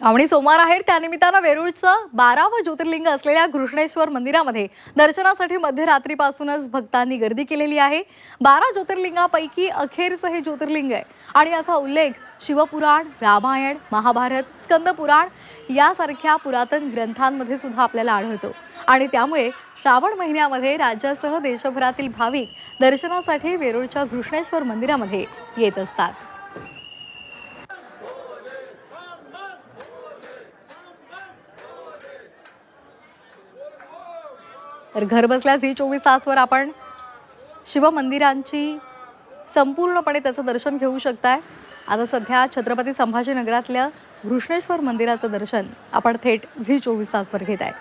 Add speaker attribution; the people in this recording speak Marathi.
Speaker 1: श्रावणी सोमवार आहेत त्यानिमित्तानं वेरूळचं बारावं ज्योतिर्लिंग असलेल्या घृष्णेश्वर मंदिरामध्ये दर्शनासाठी मध्यरात्रीपासूनच भक्तांनी गर्दी केलेली आहे. बारा ज्योतिर्लिंगापैकी अखेरचं हे ज्योतिर्लिंग आहे. आणि याचा उल्लेख शिवपुराण रामायण महाभारत स्कंदपुराण यासारख्या पुरातन ग्रंथांमध्ये सुद्धा आपल्याला आढळतो. आणि त्यामुळे श्रावण महिन्यामध्ये राज्यासह देशभरातील भाविक दर्शनासाठी वेरूळच्या घृष्णेश्वर मंदिरामध्ये येत असतात. तर घर बसल्या झी चोवीस तासवर आपण शिवमंदिरांची संपूर्णपणे त्याचं दर्शन घेऊ शकताय. आता सध्या छत्रपती संभाजीनगरातल्या घृष्णेश्वर मंदिराचं दर्शन आपण थेट झी चोवीस तासवर घेत आहे